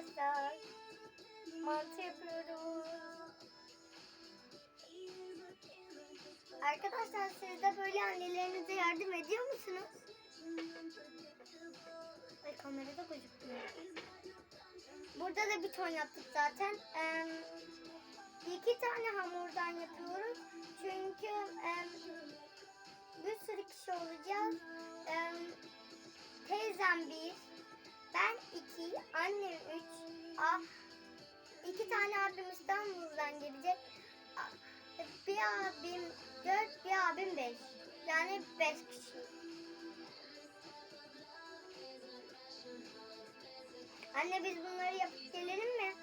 arkadaşlar. Mantı yapıyoruz. Arkadaşlar siz de böyle annelerinize yardım ediyor musunuz? Ay kamerada gözükmüyor. Burada da bir ton yaptık zaten. Ee, iki tane hamurdan yapıyoruz. Çünkü em, bir sürü kişi olacağız. Em, teyzem bir, ben iki, iki tane abim İstanbul'dan gelecek. Bir abim dört, bir abim beş. Yani beş kişi. Anne biz bunları yapıp gelelim mi?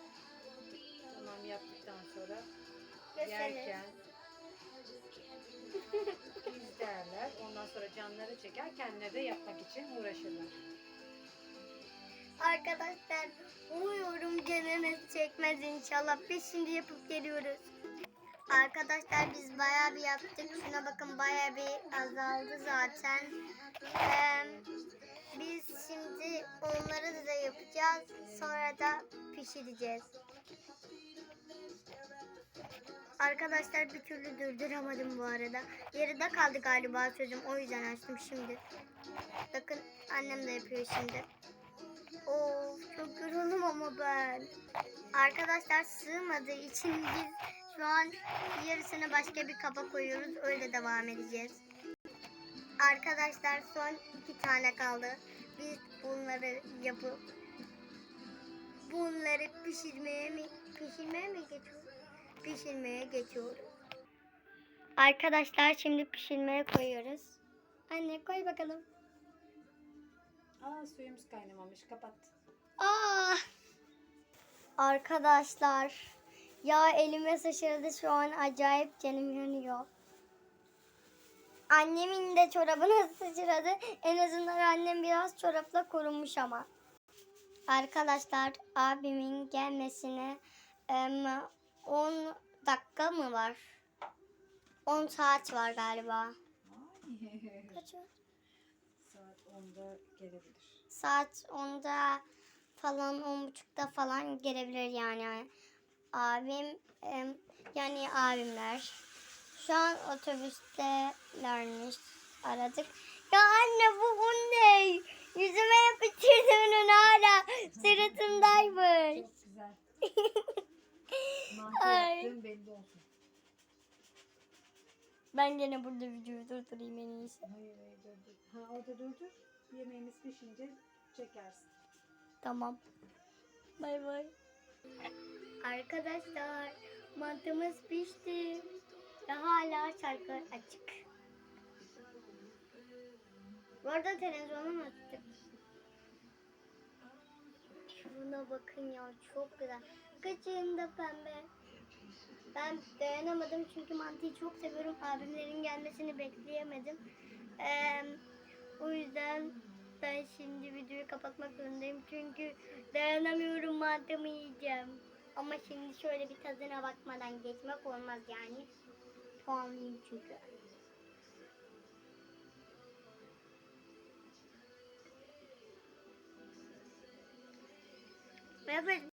Tamam yaptıktan sonra Gösterelim. yerken izlerler. Ondan sonra canları çeker. Kendileri de yapmak için uğraşırlar. Arkadaşlar umuyorum canınız çekmez inşallah. Biz şimdi yapıp geliyoruz. Arkadaşlar biz bayağı bir yaptık. Şuna bakın bayağı bir azaldı zaten. Ee, biz şimdi onları da yapacağız. Sonra da pişireceğiz. Arkadaşlar bir türlü durduramadım bu arada. Yarıda kaldı galiba sözüm. O yüzden açtım şimdi. Bakın annem de yapıyor şimdi. Of çok yoruldum ama ben. Arkadaşlar sığmadığı için biz şu an yarısını başka bir kaba koyuyoruz. Öyle devam edeceğiz. Arkadaşlar son iki tane kaldı. Biz bunları yapıp bunları pişirmeye mi pişirmeye mi geçiyoruz? Pişirmeye geçiyoruz. Arkadaşlar şimdi pişirmeye koyuyoruz. Anne koy bakalım. Aa suyumuz kaynamamış. Kapat. Aa! Arkadaşlar ya elime sıçradı şu an acayip canım yanıyor. Annemin de çorabına sıçradı. En azından annem biraz çorapla korunmuş ama. Arkadaşlar abimin gelmesine em, 10 dakika mı var? 10 saat var galiba. Kaç var? Saat 10'da gelebilir. saat 10'da falan 10.30'da falan gelebilir yani. Abim yani abimler. Şu an otobüstelermiş aradık. Ya anne bu un ne? Yüzüme yapıştırdın onu hala sırtındaymış. Çok güzel. Yaptığın belli olsun. Ben gene burada videoyu durdurayım en iyisi. Hayır hayır dur dur. Ha orada durdur. Yemeğimiz pişince çekersin. Tamam. Bay bay. Arkadaşlar mantımız pişti. Ve hala şarkı açık. Bu arada televizyonu açtık. Şuna bakın ya çok güzel. Kıçığında pembe. Ben dayanamadım çünkü mantıyı çok seviyorum. Abimlerin gelmesini bekleyemedim. Eee o yüzden ben şimdi videoyu kapatmak zorundayım. Çünkü dayanamıyorum mantımı yiyeceğim. Ama şimdi şöyle bir tadına bakmadan geçmek olmaz yani. Puanlıyım çünkü. Evet